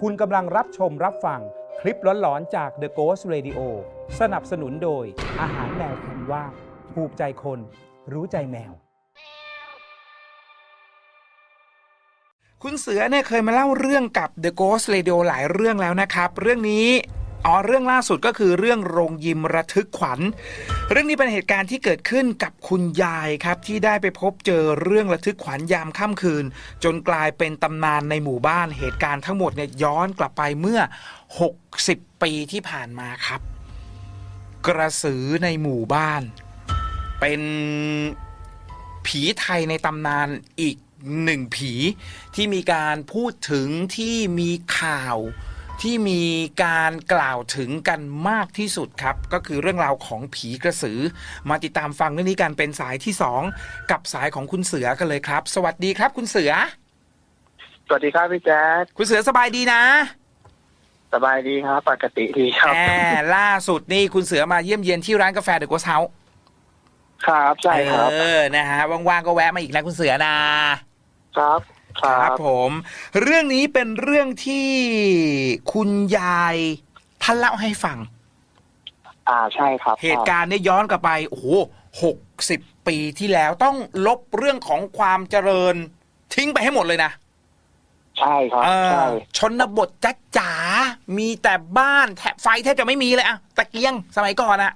คุณกำลังรับชมรับฟังคลิปหลอนๆจาก The Ghost Radio สนับสนุนโดย อาหารแมวคุณว่าถูกใจคน รู้ใจแมว คุณเสือเนี่ยเคยมาเล่าเรื่องกับ The Ghost Radio หลายเรื่องแล้วนะครับ เรื่องนี้ อ๋อเรื่องล่าสุดก็คือเรื่องโรงยิมระทึกขวัญ เรื่องนี้เป็นเหตุการณ์ที่เกิดขึ้นกับคุณยายครับที่ได้ไปพบเจอเรื่องระทึกขวัญยามค่ำคืน จนกลายเป็นตำนานในหมู่บ้านเหตุการณ์ทั้งหมดเนี่ยย้อนกลับไปเมื่อ 60 ปีที่ผ่านมาครับ กระสือในหมู่บ้าน เป็นผีไทยในตำนานอีกหนึ่งผีที่มีการพูดถึงที่มีข่าว ที่มีการกล่าวถึงกันมากที่สุดครับ ก็คือเรื่องราวของผีกระสือ มาติดตามฟังเรื่องนี้กันเป็นสายที่สองกับสายของคุณเสือกันเลยครับ สวัสดีครับ คุณเสือ สวัสดีครับพี่แจ๊คคุณเสือสบายดีนะ สบายดีครับ ปกติดีครับแหมล่าสุดนี่คุณเสือมาเยี่ยมเยียนที่ร้านกาแฟเดอะโกสเฮาครับใช่ครับเออนะฮะว่างๆก็แวะมาอีกนะคุณเสือนะครับ คครัรับบผม เรื่องนี้เป็นเรื่องที่คุณยายท่านเล่าให้ฟัง อ่าใช่ครับเหตุการณ์เนี่ยย้อนกลับไปโอ้โหหกสิบปีที่แล้วต้องลบเรื่องของความเจริญ ทิ้งไปให้หมดเลยนะใช่ครับเออใช่ชนบทจ้าจ๋ามีแต่บ้านแถบไฟแทบจะไม่มีเลยอะตะเกียงสมัยก่อนอะ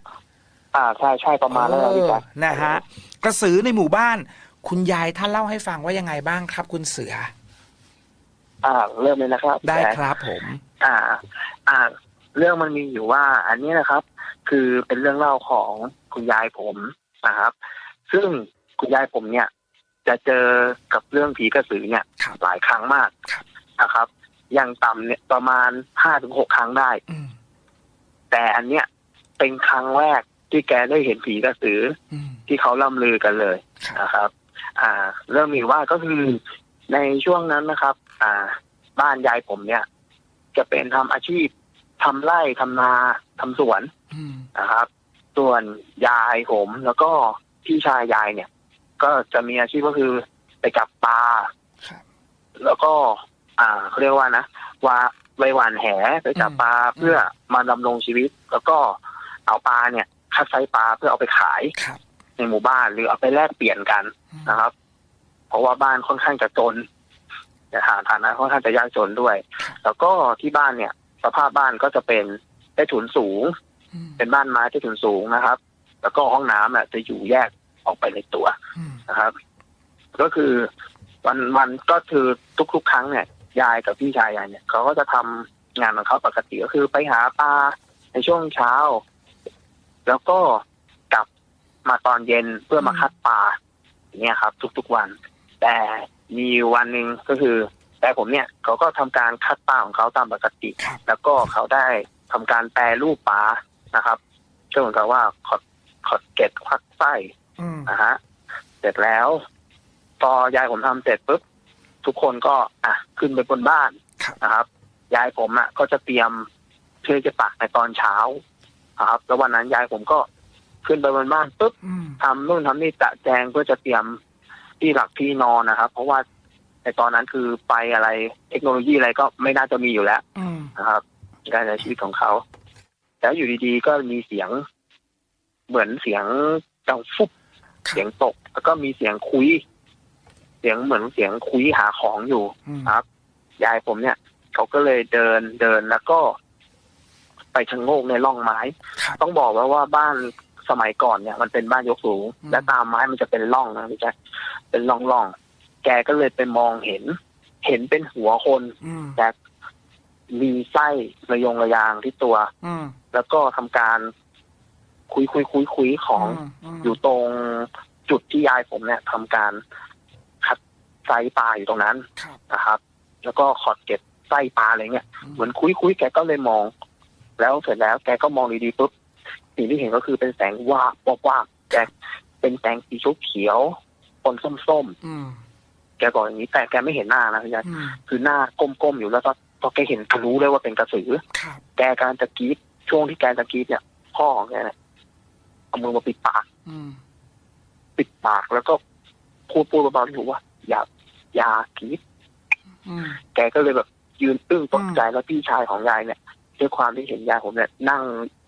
อ่าใช่ใช่ประมาณนั้นแหละพี่แจ๊คเออนะฮะกระสือในหมู่บ้าน คุณยายท่านเล่าให้ฟังว่ายังไงบ้างครับ คุณเสือ อ่า เริ่มเลยนะครับได้แจ๊คครับผม อ่า อ่า เรื่องมันมีอยู่ว่า อันนี้นะครับ คือเป็นเรื่องเล่าของคุณยายผมนะครับ ซึ่งคุณยายผมเนี่ย จะเจอกับเรื่องผีกระสือเนี่ยครับหลายครั้งมากครับนะครับ อย่างต่ำเนี่ยประมาณห้าถึงหกครั้งได้อืมแต่อันเนี้ยเป็นครั้งแรกที่แกได้เห็นผีกระสืออืมที่เขาล่ำลือกันเลยครับนะครับ อ่า เริ่มมีว่าก็คือในช่วงนั้นนะครับ อ่า บ้านยายผมเนี่ย จะเป็นทำอาชีพทำไร่ทำนาทำสวนอืมนะครับ ส่วนยายผมแล้วก็พี่ชายยายเนี่ย ก็จะมีอาชีพก็คือไปจับปลาครับแล้วก็ อ่าเขาเรียกว่านะว่าไปหวานแหไปจับปลาเพื่อมาดำรงชีวิต แล้วก็เอาปลาเนี่ยคัดไซส์ปลาเพื่อเอาไปขายครับ ในหมู่บ้าน หรือเอาไปแลกเปลี่ยนกันอืมนะครับ เพราะว่าบ้านค่อนข้างจะจนแต่ฐานฐานะค่อนข้างจะยากจนด้วย แล้วก็ที่บ้านเนี่ย สภาพบ้านก็จะเป็นใต้ถุนสูงอืมเป็นบ้านไม้ใต้ถุนสูงนะครับ แล้วก็ห้องน้ำอะจะอยู่แยกออกไปในตัวอืมนะครับ ก็คือวันวันก็คือทุกๆครั้งเนี่ยยายกับพี่ชายยายเนี่ยเขาก็จะทำงานของเขาปกติก็คือไปหาปลาในช่วงเช้า แล้วก็กลับ มาตอนเย็นเพื่อมาคัดปลาอย่างเนี่ยครับ ทุกๆวัน แต่มีอยู่วันหนึ่งก็คือ แต่ผมเนี่ยเขาก็ทำการคัดปลาของเขาตามปกติครับแล้วก็เขาได้ทำการแปรรูปปลานะครับก็เหมือนกับว่าขอดขอดเกล็ดควักไส้อืมนะฮะเสร็จแล้วพอยายผมทำเสร็จปุ๊บทุกคนก็ อะขึ้นไปบนบ้านครับนะครับ ยายผมอะ ก็จะเตรียมเพื่อจะปักในตอนเช้านะครับ แล้ววันนั้นยายผมก็ ขึ้นไปบนบ้านปุ๊บอืมทำนู่นทำนี่จะแจงเพื่อจะเตรียมที่หลักที่นอนนะครับ เพราะว่าในตอนนั้นคือไปอะไรเทคโนโลยีอะไรก็ไม่น่าจะมีอยู่แล้วอืมนะครับการใช้ชีวิตของเขาแล้วอยู่ดีๆก็มีเสียง เหมือนเสียงดังฟุบครับเสียงตก แล้วก็มีเสียงคุย เสียงเหมือนเสียงคุยหาของอยู่อืมครับยายผมเนี่ยเขาก็เลยเดินเดินแล้วก็ ไปชะโงกในร่องไม้ครับต้องบอกว่าว่าบ้าน สมัยก่อนเนี่ยมันเป็นบ้านยกสูงอืมและตามไม้มันจะเป็นร่องนะพี่แจ๊คเป็นร่องร่องๆแกก็เลยไปมองเห็น เห็นเป็นหัวคนอืมแจ็คมีไส้ระยงระยางที่ตัวอืมแล้วก็ทำการคุยคุยคุยคุยของมอยู่ตรงจุดที่ยายผมเนี่ยทำการคัดไส้ปลาอยู่ตรงนั้นครับนะครับ แล้วก็ขอดเก็บไส้ปลาอะไรเงี้ยเหมือนคุยคุยแกก็เลยมอง แล้วเสร็จแล้วแกก็มองดีๆปุ๊บ สิ่งที่เห็นก็คือเป็นแสงวาบวาบวาบแกเป็นแสงสีเขียวๆปนส้มอืมๆแกบอกอย่างนี้แต่แกไม่เห็นหน้านะพี่แจ๊คอืมคือหน้าก้มๆอยู่แล้วก็พอแกเห็นก็รู้เลยว่าเป็นกระสือครับแกการจะกรีดช่วงที่แกจะกรีดเนี่ย พ่อของแกเนี่ยเอามือมาปิดปากอืมปิดปากแล้วก็พูดพูดเบาๆที่หูว่า อย่า อย่ากรีดอืมแกก็เลยแบบยืนอึ้งตกใจแล้วพี่ชายของยายเนี่ย ด้วยความที่เห็นยายผมเนี่ยนั่ง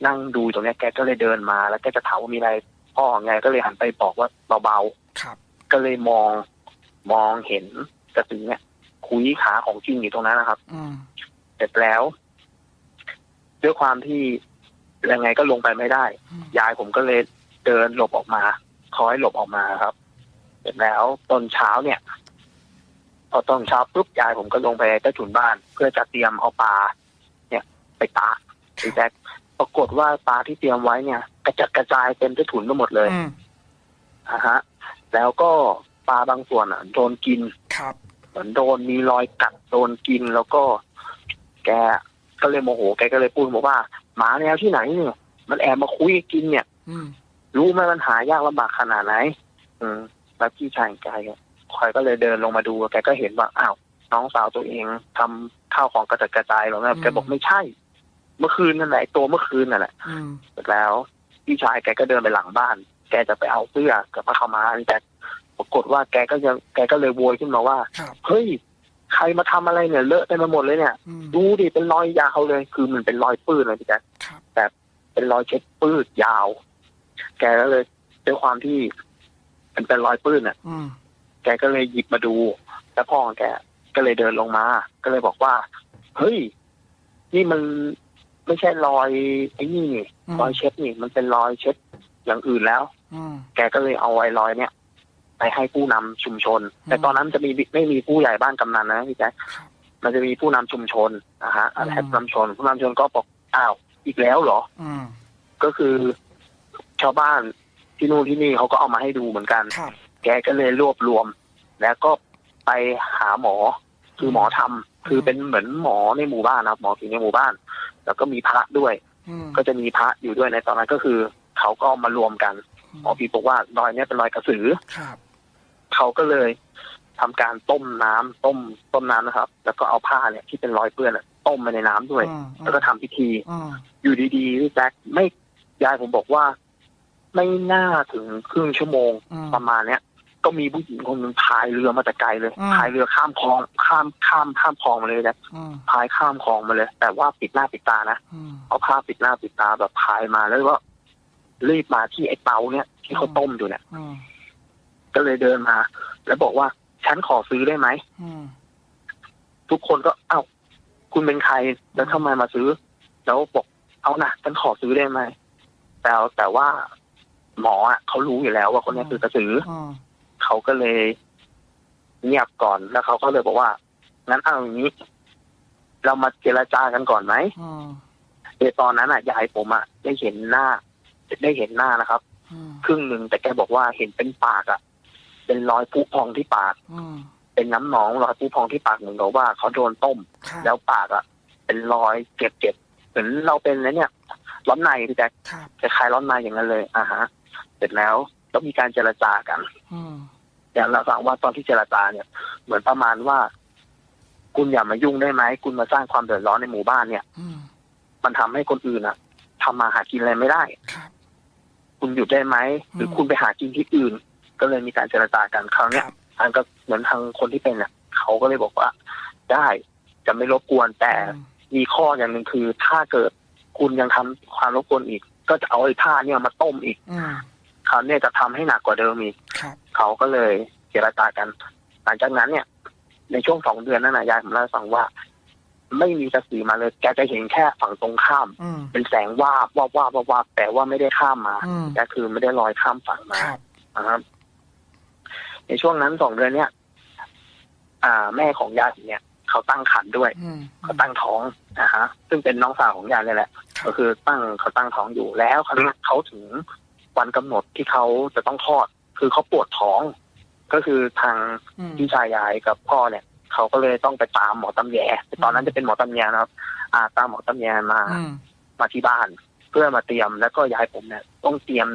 นั่งดูตรงเนี้ยแกก็เลยเดินมา แล้วแกจะถามว่ามีอะไรพ่อของยายก็เลยหันไปบอกว่าเบาครับๆก็เลยมองมองเห็นกระสือเนี่ยคุยขาของจริงอยู่ตรงนั้นนะครับอืมเสร็จแล้ว ด้วยความที่ยังไงก็ลงไปไม่ได้อืมยายผมก็เลยเดินหลบออกมาคอยหลบออกมาครับ เสร็จแล้วตอนเช้าเนี่ย พอตอนเช้าปุ๊บยายผมก็ลงไปใต้ถุนบ้าน เพื่อจะเตรียมเอาปลาเนี่ย ไปตากพี่แจ๊คปรากฏว่าปลาที่เตรียมไว้เนี่ยกระจัดกระจายเต็มใต้ถุนไปหมดเลยอืมนะฮะ แล้วก็ปลาบางส่วนอะโดนกิน ครับ เหมือนโดนมีรอยกัดโดนกินแล้วก็ แกก็เลยโมโหแกก็เลยพูดบอกว่า หมาแมวที่ไหนเนี่ยมันแอบมาคุยกินเนี่ย อืมรู้ไหมมันหายากลำบากขนาดไหน อืมแล้วพี่ชายแกก็คอยก็เลยเดินลงมาดูแกก็เห็นว่าอ้าวน้องสาวตัวเองทำข้าวของกระจัดกระจายแล้วนะแกบอกไม่ใช่ เมื่อคืนนั่นแหละไอ้ตัวเมื่อคืนนั่นแหละอืมเสร็จแล้วพี่ชายแกก็เดินไปหลังบ้าน แกจะไปเอาเสื้อกับผ้าขาวม้านี่แต่ปรากฏว่าแกก็ยังแกก็เลยโวยขึ้นมาว่าครับเฮ้ยใครมาทำอะไรเนี่ยเลอะเต็มไปหมดเลยเนี่ยอืมดูดิเป็นรอยยาวเลย คือมันเป็นรอยปื้ดเลยพี่แจ๊คครับเป็นรอยเช็ดปื้ดยาว แกก็เลยด้วยความที่มันเป็นรอยปื้ดน่ะอืมแกก็เลยหยิบมาดู แล้วพ่อของแกก็เลยเดินลงมา ก็เลยบอกว่า เฮ้ย นี่มัน ไม่ใช่รอยไอ้นี่นี่อืม รอยเช็ดนี่ มันเป็นรอยเช็ดอย่างอื่นแล้ว อืม แกก็เลยเอาไอ้รอยเนี่ยไปให้ผู้นำชุมชน แต่อืมตอนนั้นจะมีไม่มีผู้ใหญ่บ้านกำนันนะพี่แจ๊คครับมันจะมีผู้นำชุมชนนะฮะอะไรอืมผู้นำชนผู้นำชนก็บอกอ้าวอีกแล้วเหรอ อืมก็คือชาวบ้านที่นู่นที่นี่เขาก็เอามาให้ดูเหมือนกัน ครับแกก็เลยรวบรวม แล้วก็ไปหาหมอ คือหมอทำคือเป็นเหมือนหมอในหมู่บ้านนะครับหมอผีในหมู่บ้าน แล้วก็มีพระด้วยอืมก็จะมีพระอยู่ด้วยในตอนนั้นก็คือ เขาก็มารวมกันหมอผีบอกว่ารอยเนี้ยเป็นรอยกระสือครับเขาก็เลยทำการต้มน้ำต้มต้มน้ำนะครับ แล้วก็เอาผ้าเนี่ยที่เป็นรอยเปื้อนอะต้มไปในน้ำด้วยอืมแล้วก็ทำพิธีอืมอยู่ดีๆพี่แจ็คไม่ยายผมบอกว่า ไม่น่าถึงครึ่งชั่วโมงอืมประมาณเนี้ย ก็มีผู้หญิงคนหนึ่งพายเรือมาแต่ไกลเลยอืมพายเรือข้ามคลองข้ามข้ามข้ามคลองมาเลยนะอืมพายข้ามคลองมาเลย แต่ว่าปิดหน้าปิดตานะอืมเอาผ้าปิดหน้าปิดตาแบบพายมาแล้วก็รีบมาที่ไอ้เตาเนี่ย ที่เขาต้มอยู่เนี่ยอืมก็เลยเดินมา แล้วบอกว่าฉันขอซื้อได้ไหมอืมทุกคนก็เอ้าคุณเป็นใครแล้วทำไมมาซื้อ แล้วบอกเอานะฉันขอซื้อได้ไหมแต่แต่ว่าหมออะเขารู้อยู่แล้วว่าคนนี้คือกระสืออืม เขาก็เลยเงียบก่อนแล้วเขาก็เลยบอกว่า งั้นเอาอย่างนี้ เรามาเจรจากันก่อนไหมอืมในตอนนั้นอะยายผมอะได้เห็นหน้า ได้เห็นหน้านะครับอืมครึ่งหนึ่งแต่แกบอกว่าเห็นเป็นปากอะ เป็นรอยพุพองที่ปากอืมเป็นน้ำหนองรอยพุพองที่ปากเหมือนกับว่าเขาโดนต้มครับแล้วปากอะ เป็นรอยเจ็บเจ็บๆเหมือนเราเป็นอะไรเนี่ยร้อนในพี่แจ๊คครับคล้ายๆร้อนในอย่างนั้นเลยอ่าฮะ เสร็จแล้วก็มีการเจรจากัน อืมอย่างเราฟังว่าตอนที่เจรจาเนี่ย เหมือนประมาณว่า คุณอย่ามายุ่งได้ไหมคุณมาสร้างความเดือดร้อนในหมู่บ้านเนี่ยอืมมันทำให้คนอื่นอะทำมาหากินอะไรไม่ได้ครับคุณหยุดได้ไหมหรืออมคุณไปหากินที่อื่น ก็เลยมีการเจรจากันคราวคเนี้ยรับทางก็เหมือนทางคนที่เป็นเนี่ยเขาก็เลยบอกว่า ได้จะไม่รบกวนแต่อืมมีข้ออย่างหนึ่งคือ ถ้าเกิดคุณยังทำความรบกวนอีก ก็จะเอาไอ้ผ้าเนี่ยมาต้มอีกอืมคราวเนี้ยจะทำให้หนักกว่าเดิมอีกครับ เขาก็เลยเจรจากัน หลังจากนั้นเนี่ย ในช่วงสองเดือนนั้นนะยายผมเล่าให้ฟังว่า ไม่มีกระสือมาเลยแกจะเห็นแค่ฝั่งตรงข้าม อืม เป็นแสงวาบวาบวาบวาบวาบแต่ว่าไม่ได้ข้ามมาอืม ก็คือไม่ได้ลอยข้ามฝั่งมา ครับ นะครับ ในช่วงนั้นสองเดือนเนี่ย อ่า แม่ของยายผมเนี่ย เขาตั้งขันด้วย อืม เขาตั้งท้องนะฮะ ซึ่งเป็นน้องสาวของยายเลยแหละ ครับ ก็คือตั้งเขาตั้งท้องอยู่แล้วคราวนี้เขาถึงวันกำหนดที่เขาจะต้องคลอด คือเขาปวดท้อง ก็คือทางอืมพี่ชายยายกับพ่อเนี่ยเขาก็เลยต้องไปตามหมอตำแยตอนนั้นจะเป็นหมอตำแยนะครับ อ่า ตามหมอตำแยมาอืมมาที่บ้าน เพื่อมาเตรียมแล้วก็ยายผมเนี่ย ต้องเตรียม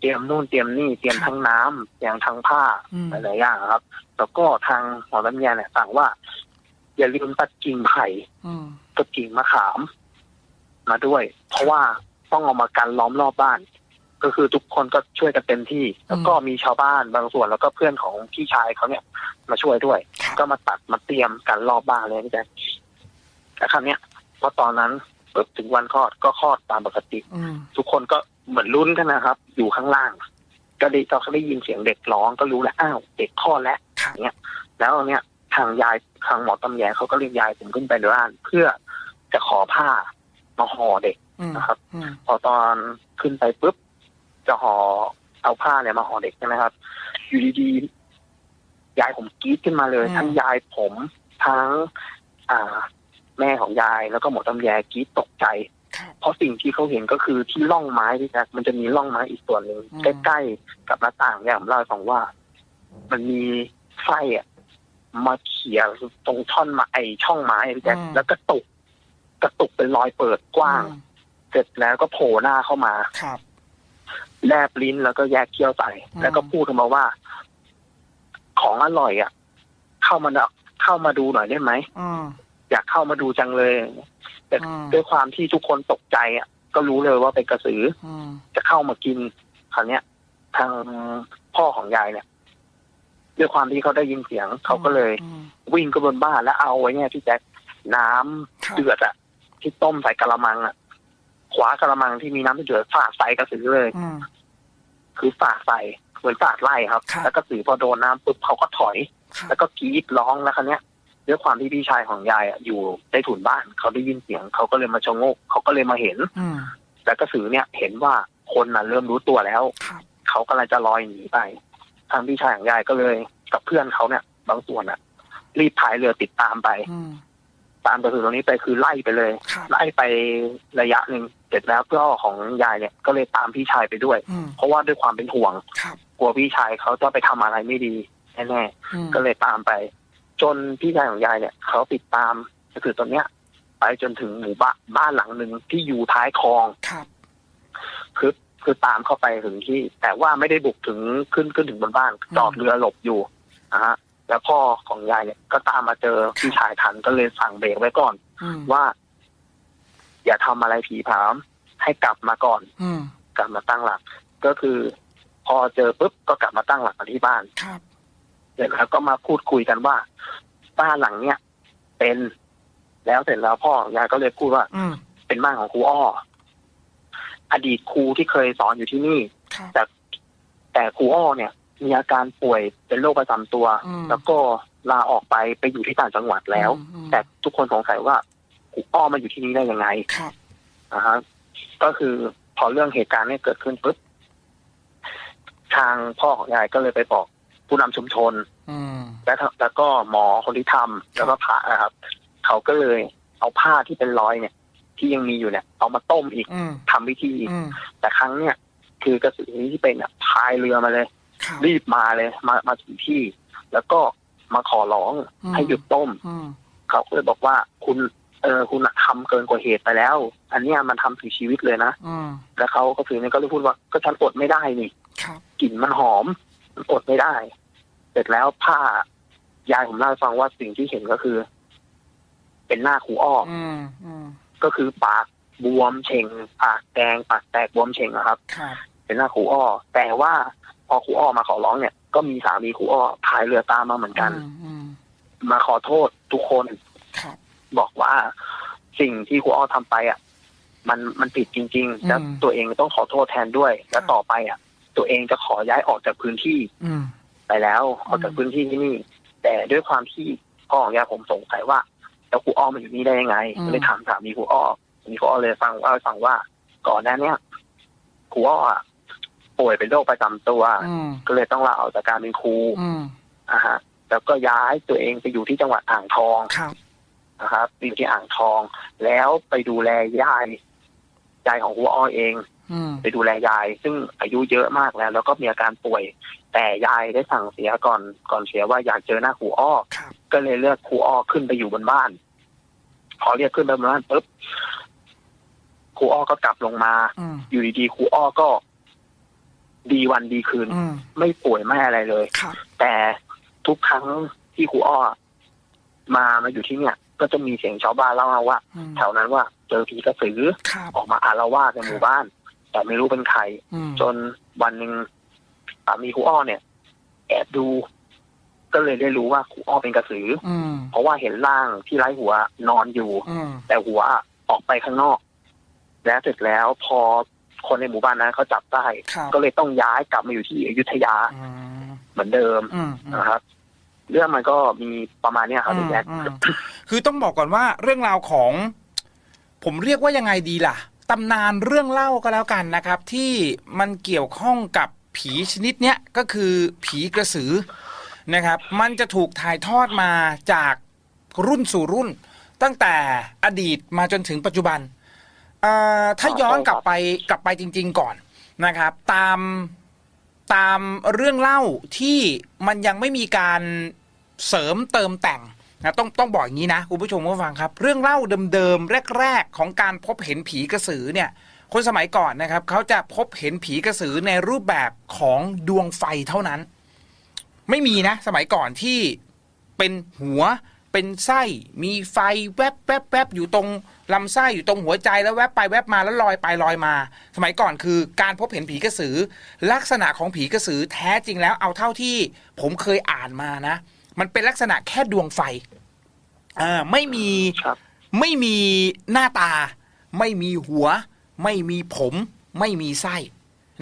เตรียมนู่นเตรียมนี่เตรียมทั้งน้ำเตรียมทั้งผ้าอืมหลายๆอย่างครับ แล้วก็ทางหมอตำแยเนี่ยสั่งว่า อย่าลืมตัดกิ่งไผ่อืมกับกิ่งมะขาม มาด้วย เพราะว่าต้องเอามากันล้อมรอบบ้าน ก็คือทุกคนก็ช่วยกันเต็มที่ แล้วก็มีชาวบ้านบางส่วนแล้วก็เพื่อนของพี่ชายเขาเนี่ย มาช่วยด้วยครับก็มาตัดมาเตรียมกันรอบบ้านเลยพี่แจ๊คแล้วครั้งเนี้ยพอตอนนั้นปุ๊บถึงวันคลอดก็คลอดตามปกติอืมทุกคนก็เหมือนลุ้นกันนะครับ อยู่ข้างล่าง ก็ได้เขาได้ยินเสียงเด็กร้องก็รู้แล้วอ้าวเด็กคลอดแล้วครับแล้วเนี่ยทางยายทางหมอตำแยเขาก็เรียกยายผมขึ้นไปในบ้านเพื่อจะขอผ้ามาห่อเด็กอืมนะครับอืมพอตอนขึ้นไปปุ๊บ จะห่อเอาผ้าเนี่ยมาห่อเด็กใช่ไหมครับ อยู่ดีๆยายผมกรี๊ดขึ้นมาเลย ทั้งยายผมทั้ง อ่า แม่ของยายแล้วก็หมอตำแยกรี๊ดตกใจครับเพราะสิ่งที่เขาเห็นก็คือที่ร่องไม้ที่แจ๊คมันจะมีร่องไม้อีกส่วนหนึ่งอืมใกล้ๆกับหน้าต่างเนี่ยผมเล่าให้ฟังว่า มันมีไฟอะมาเขี่ยตรงท่อนไม้ไอช่องไม้อะพี่แจ๊คแล้วกระตุกกระตุกเป็นรอยเปิดกว้างอืมเสร็จแล้วก็โผล่หน้าเข้ามาครับ แลบลิ้นแล้วก็แยกเคี้ยวใส่อืมแล้วก็พูดขึ้นมาว่า ของอร่อยอะ เข้ามาเนอะเข้ามาดูหน่อยได้ไหมอืมอยากเข้ามาดูจังเลย แต่อืมด้วยความที่ทุกคนตกใจอะ ก็รู้เลยว่าเป็นกระสืออืมจะเข้ามากินคราวเนี้ย ทางพ่อของยายเนี่ยด้วยความที่เขาได้ยินเสียงเขาก็เลยอืมวิ่งขึ้นบนบ้านแล้วเอาไว้เนี่ยพี่แจ็คน้ำครับเดือดอะที่ต้มใส่กระมังอะ ขวากระมังที่มีน้ำเดือดฝาดใส่กระสือเลยอืมคือฝาดใส่เหมือนฝาดไล่ครับครับ แล้วกระสือพอโดนน้ำปุ๊บเขาก็ถอยครับแล้วก็กรีดร้องแล้วคราวเนี้ยด้วยความที่พี่ชายของยายอะอยู่ใต้ถุนบ้านเขาได้ยินเสียงเขาก็เลยมาชะโงกเขาก็เลยมาเห็นอืมแล้วกระสือเนี่ยเห็นว่าคนน่ะเริ่มรู้ตัวแล้วครับเขากำลังจะลอยหนีไป ทางพี่ชายของยายก็เลย กับเพื่อนเขาเนี่ย บางส่วนอะรีบพายเรือติดตามไปอืม ตามกระสือตรงนี้ไปคือไล่ไปเลยครับไล่ไประยะหนึ่งเสร็จแล้วพ่อของยายเนี่ยก็เลยตามพี่ชายไปด้วยอืมเพราะว่าด้วยความเป็นห่วงครับกลัวพี่ชายเขาจะไปทำอะไรไม่ดีแน่อืมๆก็เลยตามไป จนพี่ชายของยายเนี่ยเขาติดตามกระสือตัวเนี้ย ไปจนถึงหมู่บ้านบ้านหลังหนึ่งที่อยู่ท้ายคลองครับคือคือตามเข้าไปถึงที่ แต่ว่าไม่ได้บุกถึงขึ้นขึ้นถึงบนบ้านจอดเรือหลบอยู่นะฮะ แล้วพ่อของยายเนี่ยก็ตามมาเจอพี่ชายทันก็เลยสั่งเบรกไว้ก่อนอืมว่า อย่าทำอะไรผีผาม ให้กลับมาก่อนอืมกลับมาตั้งหลัก ก็คือ พอเจอปุ๊บก็กลับมาตั้งหลักกันที่บ้านครับเสร็จแล้วก็มาพูดคุยกันว่า บ้านหลังเนี้ยเป็นแล้วเสร็จแล้วพ่อยายก็เลยพูดว่าอืมเป็นบ้านของครูอ้อ อดีตครูที่เคยสอนอยู่ที่นี่ครับแต่แต่ครูอ้อเนี่ย มีอาการป่วยเป็นโรคประจำตัว อืม แล้วก็ลาออกไปไปอยู่ที่ต่างจังหวัดแล้ว อืมแต่ทุกคนสงสัยว่าครูอ้อมาอยู่ที่นี่ได้ยังไงครับ นะฮะก็คือพอเรื่องเหตุการณ์เนี้เกิดขึ้นปุ๊บทางพ่อของยายก็เลยไปบอกผู้นำชุมชน อืม และทแล้วก็หมอคนที่ทำแล้วก็พระนะครับ เขาก็เลยเอาผ้าที่เป็นรอยเนี่ย ที่ยังมีอยู่เนี่ย เอามาต้มอีกอืมทำพิธีอีก อืมแต่ครั้งเนี่ย คือกระสือที่เป็นเนี่ยพายเรือมาเลยค รับรีบมาเลย มามาถึงที่ แล้วก็มาขอร้องอืมให้หยุดต้มอืมเขาก็เลยบอกว่าคุณเออคุณน่ะทำเกินกว่าเหตุไปแล้ว อันเนี้ยมันทำถึงชีวิตเลยนะอืมแล้วเขาก็คือเนี่ยก็เลยพูดว่าก็ฉันอดไม่ได้นี่ครับกลิ่นมันหอมมันอดไม่ได้ เสร็จแล้วผ้ายายผมเล่าให้ฟังว่าสิ่งที่เห็นก็คือ เป็นหน้าครูอ้อออืมอืมก็คือปากบวมเฉ่งปากแดงปากแตกบวมเฉ่งอะครับครับเป็นหน้าครูอ้อแต่ว่า พอครูอ้อมาขอร้องเนี่ย ก็มีสามีครูอ้อพายเรือตามมาเหมือนกันอืมอืมมาขอโทษทุกคนครับบอกว่าสิ่งที่ครูอ้อทำไปอะ มันมันผิดจริง ๆ แล้วอืมตัวเองต้องขอโทษแทนด้วย แล้วต่อไปอะ ตัวเองจะขอย้ายออกจากพื้นที่ อืมไปแล้วออกจากพื้นที่ที่นี่ แต่ด้วยความที่พ่อของยายผมสงสัยว่าแล้วครูอ้อมาอยู่นี่ได้ยังไงอืมก็เลยถามสามีครูอ้อสามีครูอ้อเลยฟังว่าฟังว่าก่อนหน้าเนี้ยครูอ้ออะ ป่วยเป็นโรคประจำตัว อืม ก็เลยต้องลาออกจากการเป็นครูอืม อะฮะ แล้วก็ย้ายตัวเองไปอยู่ที่จังหวัดอ่างทองครับ นะครับอยู่ที่อ่างทอง แล้วไปดูแลยายยายของครูอ้อเอง อืม ไปดูแลยาย ซึ่งอายุเยอะมากแล้ว แล้วก็มีอาการป่วย แต่ยายได้สั่งเสียก่อนก่อนเสียว่าอยากเจอหน้าครูอ้อ ครับ ก็เลยเลือกครูอ้อขึ้นไปอยู่บนบ้าน พอเรียกขึ้นไปบนบ้านปุ๊บครูอ้อก็กลับลงมา อืม อยู่ดีๆครูอ้อก็ ดีวันดีคืนอืมไม่ป่วยไม่อะไรเลยครับแต่ทุกครั้งที่ครูอ้อมามาอยู่ที่เนี่ย ก็จะมีเสียงชาวบ้านเล่ามาว่าอืมแถวนั้นว่าเจอผีกระสือครับออกมาอารวาสในหมู่บ้าน แต่ไม่รู้เป็นใครอืมจนวันหนึ่งสามีครูอ้อเนี่ย แอบดูกก็เลยได้รู้ว่าครูอ้อเป็นกระสืออืมเพราะว่าเห็นร่างที่ไร้หัวนอนอยู่อืมแต่หัวออกไปข้างนอก แล้วเสร็จแล้วพอ คนในหมู่บ้านนั้นเขาจับได้ ครับก็เลยต้องย้ายกลับมาอยู่ที่อยุธยาอืมเหมือนเดิมอืมอืม นะครับ เรื่องมันก็มีประมาณเนี้ยครับอืพี่มแจ๊คอืมคือต้องบอกก่อนว่าเรื่องราวของ ผมเรียกว่ายังไงดีล่ะตำนานเรื่องเล่าก็แล้วกันนะครับ ที่มันเกี่ยวข้องกับผีชนิดเนี้ยก็คือผีกระสือนะครับ มันจะถูกถ่ายทอดมาจากรุ่นสู่รุ่น ตั้งแต่อดีตมาจนถึงปัจจุบันเอ่อ ถ้าย้อนกลับไปกลับไปจริง ๆ ก่อนนะครับ ตามตามเรื่องเล่าที่มันยังไม่มีการเสริมเติมแต่งนะต้องต้องบอกอย่างนี้นะคุณผู้ชมผู้ฟังครับ เรื่องเล่าเดิมๆแรก ๆ ของการพบเห็นผีกระสือเนี่ยคนสมัยก่อนนะครับเขาจะพบเห็นผีกระสือในรูปแบบของดวงไฟเท่านั้น ไม่มีนะ สมัยก่อนที่เป็นหัว เป็นไส้มีไฟแวบแวบแวบอยู่ตรงลำไส้อยู่ตรงหัวใจแล้วแวบไปแวบมาแล้วลอยไปลอยมา สมัยก่อนคือการพบเห็นผีกระสือ ลักษณะของผีกระสือแท้จริงแล้วเอาเท่าที่ผมเคยอ่านมานะ มันเป็นลักษณะแค่ดวงไฟอ่าไม่มีครับ ไม่มีหน้าตา ไม่มีหัว ไม่มีผม ไม่มีไส้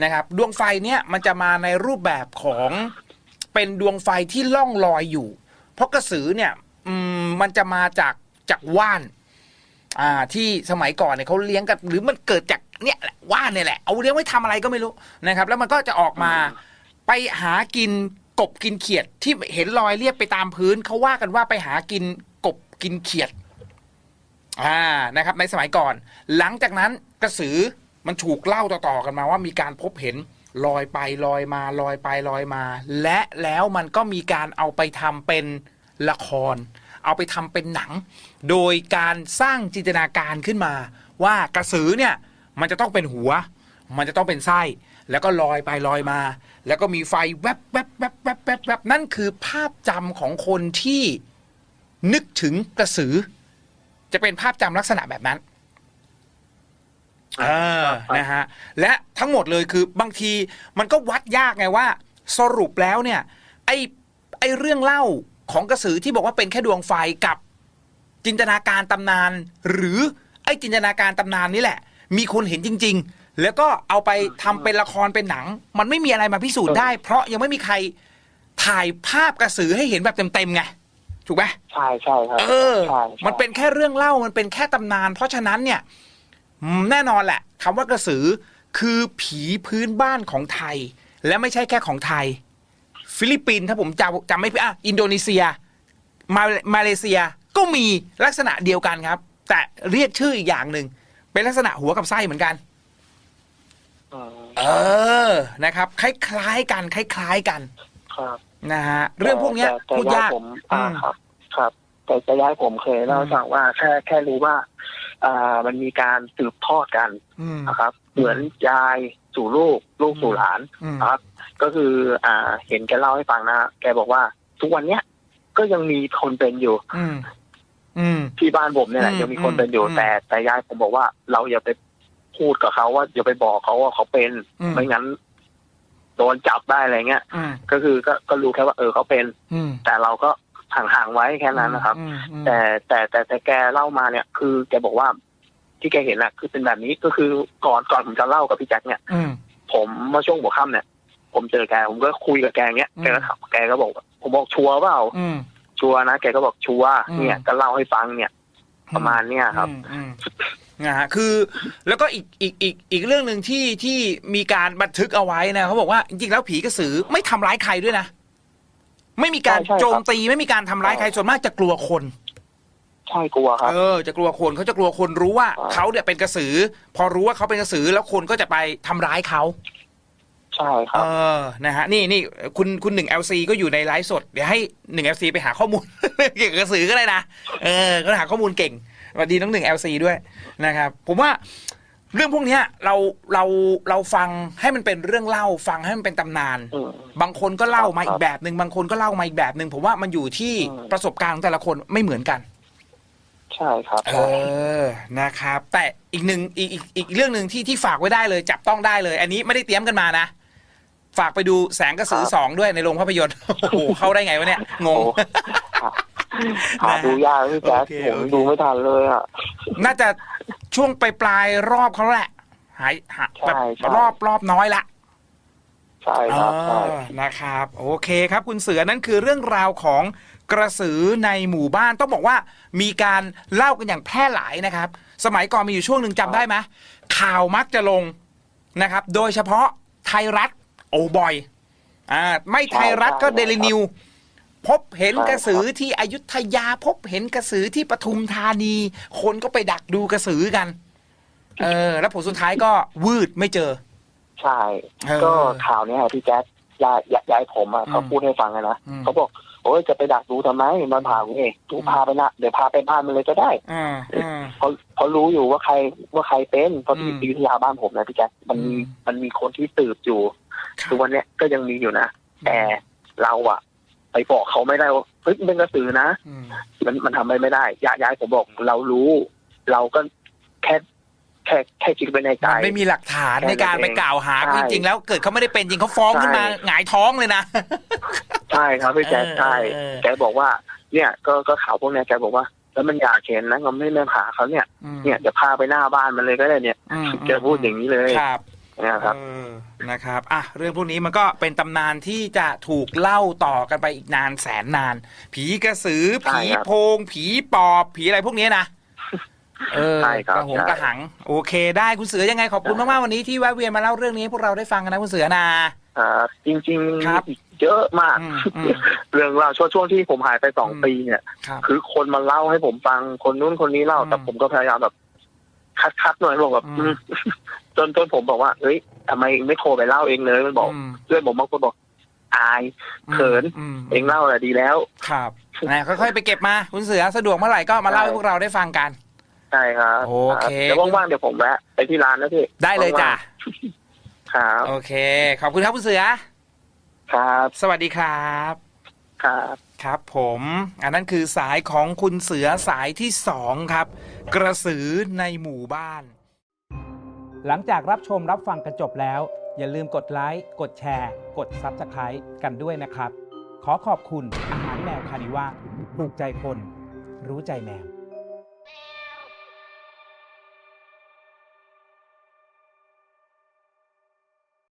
นะครับ ดวงไฟเนี่ยมันจะมาในรูปแบบของเป็นดวงไฟที่ล่องลอยอยู่ เพราะกระสือเนี่ย อืมมันจะมาจากจากว่าน อ่า ที่สมัยก่อนเนี่ยเขาเลี้ยงกันหรือมันเกิดจากเนี่ยแหละว่านเนี่ยแหละเอาเลี้ยงไว้ทำอะไรก็ไม่รู้นะครับ แล้วมันก็จะออกมา ไปหากินกบกินเขียดที่เห็นรอยเรียบไปตามพื้นเขาว่ากันว่าไปหากินกบกินเขียด อ่านะครับ ในสมัยก่อน หลังจากนั้นกระสือมันถูกเล่าต่อๆกันมาว่ามีการพบเห็นลอยไปลอยมาลอยไปลอยมา และแล้วมันก็มีการเอาไปทำเป็น ละคร เอาไปทำเป็นหนัง โดยการสร้างจินตนาการขึ้นมา ว่ากระสือเนี่ยมันจะต้องเป็นหัว มันจะต้องเป็นไส้ แล้วก็ลอยไปลอยมา แล้วก็มีไฟแวบแวบแวบแวบแวบแวบนั่นคือภาพจำของคนที่นึกถึงกระสือ จะเป็นภาพจำลักษณะแบบนั้นเออนะฮะ และทั้งหมดเลยคือบางทีมันก็วัดยากไงว่า สรุปแล้วเนี่ย ไอ้ไอ้เรื่องเล่า ของกระสือที่บอกว่าเป็นแค่ดวงไฟกับจินตนาการตำนาน หรือไอ้จินตนาการตำนานนี่แหละ มีคนเห็นจริง ๆ แล้วก็เอาไปทำเป็นละครเป็นหนัง มันไม่มีอะไรมาพิสูจน์ได้ เพราะยังไม่มีใครถ่ายภาพกระสือให้เห็นแบบเต็มๆไงถูกไหม ใช่ใช่ครับเออ ใช่ใช่มันเป็นแค่เรื่องเล่า มันเป็นแค่ตำนาน เพราะฉะนั้นเนี่ยอืมแน่นอนแหละคำว่ากระสือคือผีพื้นบ้านของไทย และไม่ใช่แค่ของไทย ฟิลิปปินส์ถ้าผมจำจำไม่ผิดอะอินโดนีเซีย มามาเลเซียก็มีลักษณะเดียวกันครับ แต่เรียกชื่ออีกอย่างหนึ่งเป็นลักษณะหัวกับไส้เหมือนกันอืมเออนะครับ คล้ายๆกัน คล้ายๆกันครับนะฮะเรื่องพวกเนี้ยแต่แต่พูดยาก ผมอ่าอืม ครับ ครับ แต่แต่ย้ายผมเคยเล่าให้ฟังว่าแค่แค่รู้ว่า อ่า มันมีการสืบทอดกันอืม นะครับ เหมือนยาย สู่ลูกลูกสู่หลานอืมนะครับ ก็คือ อ่า เห็นแกเล่าให้ฟังนะแกบอกว่า ทุกวันเนี้ยก็ยังมีคนเป็นอยู่อืมอืมที่บ้านผมเนี่ยแหละอืมยังมีคนเป็นอยู่อืมแต่แต่ยายผมบอกว่าเราอย่าไปพูดกับเขาว่าอย่าไปบอกเขาว่าเขาเป็นอืมไม่งั้นโดนจับได้อะไรเงี้ยอืมก็คือก็ก็รู้แค่ว่าเออเขาเป็นอืมแต่เราก็ห่างๆไว้แค่นั้นนะครับอืมอืมแต่แต่แต่แต่แกเล่ามาเนี่ย คือแกบอกว่า ที่แกเห็นน่ะคือเป็นแบบนี้ก็คือก่อนก่อนผมจะเล่ากับพี่แจ็คเนี่ยอืมผมเมื่อช่วงหัวค่ำเนี่ย ผมเจอแกผมก็คุยกับแกอย่างเงี้ยอืมแกก็ถามแกก็บอกว่าผมบอกชัวร์เปล่า อืม ชัวร์นะแกก็บอกชัวร์อืม เนี่ยก็เล่าให้ฟังเนี่ย ประมาณเนี้ยครับ อืมอืมนะฮะคือแล้วก็อีกอีกอีกอีกเรื่องหนึ่งที่ที่มีการบันทึกเอาไว้นะเขาบอกว่าจริงๆแล้วผีกระสือไม่ทำร้ายใครด้วยนะ ไม่มีการใช่ใช่ครับ โจมตีไม่มีการทำร้ายใครส่วนมากจะกลัวคน ใช่กลัวครับ เออจะกลัวคนเขาจะกลัวคนรู้ว่าอ่าเขาเนี่ยเป็นกระสือ พอรู้ว่าเขาเป็นกระสือแล้วคนก็จะไปทำร้ายเขา ใช่คเอรับ อ นะฮะ นี่นี่คุณคุณหนึ่ง LC ก็อยู่ในไลฟ์สด เดี๋ยวให้หนึ่ง LC ไปหาข้อมูล เกี่ยวกับกระสือก็ได้นะ เออ ก็หาข้อมูลเก่งสวัสดีน้องหนึ่ง LC ด้วยนะครับ ผมว่าเรื่องพวกเนี้ยเราเราเราฟังให้มันเป็นเรื่องเล่า ฟังให้มันเป็นตำนาน อืม บางคนก็เล่ามาครับอีกแบบหนึ่งบางคนก็เล่ามาอีกแบบหนึ่งผมว่ามันอยู่ที่อืม ประสบการณ์ของแต่ละคนไม่เหมือนกัน ใช่ครับเออนะครับ แต่อีกหนึ่งอีกอีกอีกเรื่องหนึ่งที่ที่ฝากไว้ได้เลย จับต้องได้เลย อันนี้ไม่ได้เตรียมกันมานะ ฝากไปดูแสงกระสือครับสองด้วยในโรงภาพยนตร์โอ้โหเข้าได้ไงวะเนี่ยงงโอ้หาหาดูยากพี่แจ๊คโอเคผมโอเค ดูไม่ทันเลยอะ น่าจะช่วงปลายปลายๆรอบเขาแหละ หายหาใช่แบบใช่ รอบรอบน้อยละ ใช่ครับใช่ อ่านะครับ โอเคครับคุณเสือนั่นคือเรื่องราวของ กระสือในหมู่บ้านต้องบอกว่ามีการเล่ากันอย่างแพร่หลายนะครับ สมัยก่อนมีอยู่ช่วงหนึ่งจำได้ไหมข่าวมักจะลงนะครับ โดยเฉพาะไทยรัฐโอบอยอ่าไม่ไทยรัฐก็ใช่เดลินิว พบเห็นใช่กระสือครับที่อยุธยา พบเห็นกระสือที่ปทุมธานี คนก็ไปดักดูกระสือกัน เออ แล้วผลสุดท้ายก็วืดไม่เจอ ใช่ เออก็ข่าวเนี้ยพี่แจ๊คยายยายยายผมอะอืมเขาพูดให้ฟังอะนะอืม เขาบอก โอ้ยจะไปดักดูทำไมมันพาผมเองดูพาไปนะเดี๋ยวพาไปบ้านมันเลยก็ได้อ่าอ่าเพราะเพราะรู้อยู่ว่าใครว่าใครเป็นเพราะที่อืมอยุธยาบ้านผมนะพี่แจ๊คมันมีอืมมันมีคนที่สืบอยู่ครับทุกวันเนี้ยก็ยังมีอยู่นะแต่เราอะไปบอกเขาไม่ได้ว่าเฮ้ยมันเป็นกระสือนะอืมมันมันทำอะไรไม่ได้ยายยายผมบอกเรารู้ เราก็แค่ แค่แค่คิดไว้ในใจมันไม่มีหลักฐานแค่ในการนั้นไปเองกล่าวหาใช่จริงๆแล้วเกิดเขาไม่ได้เป็นจริงเขาฟ้องขึ้นมาใช่หงายท้องเลยนะ ใช่ครับพี่แจ๊คเออใช่เออแกบอกว่า เนี่ยก็ก็ข่าวพวกเนี้ยแกบอกว่า แล้วมันอยากเห็นนะมันไม่ไม่หาเขาเนี่ย เนี่ยเดี๋ยวพาไปหน้าบ้านมันเลยก็ได้เนี่ยอืมแกพูดอย่างนี้เลยครับนะครับเออนะครับอะเรื่องพวกนี้มันก็เป็นตำนานที่จะถูกเล่าต่อกันไปอีกนานแสนนาน ผีกระสือใช่ผีครับโพง ผีปอบผีอะไรพวกนี้นะ เออใช่ครับกระหงใช่ กระหัง โอเค ได้คุณเสือยังไงขอบคุณมากๆวันนี้ที่แวะเวียนมาเล่าเรื่องนี้ให้พวกเราได้ฟังกันนะคุณเสือนะอ่าจริงๆครับอีกเยอะมาก อืมอืม เรื่องราวช่วงช่วงที่ผมหายไปสองอืมปีเนี่ย ครับ คือคนมาเล่าให้ผมฟังคนนู้นคนนี้เล่าอืมแต่ผมก็พยายามแบบคัดคัดๆหน่อยบอกแบบอืม อืมจนจนผมบอกว่าเฮ้ยทำไมไม่โทรไปเล่าเองเลยมันบอกมเพื่อนผมบางคนบอก อาย เขิน มเองเล่าแหละดีแล้ว ครับนะค่อยๆไปเก็บมาคุณเสือสะดวกเมื่อไหร่ก็มาเล่าให้พวกเราได้ฟังกัน ใช่ครับโอเครับเดี๋ยวว่างๆเดี๋ยวผมแวะไปที่ร้านนะพี่ได้เลยจ้ะว่างๆครับโอเค ขอบคุณครับคุณเสือ ครับ สวัสดีครับ ครับ ครับผม อันนั้นคือสายของคุณเสือสายที่สองครับ กระสือในหมู่บ้าน หลังจากรับชมรับฟังกันจบแล้ว อย่าลืมกดไลค์ กดแชร์ กด Subscribe กันด้วยนะครับ ขอขอบคุณอาหารแมวคานิว่าถูกใจคน รู้ใจแมว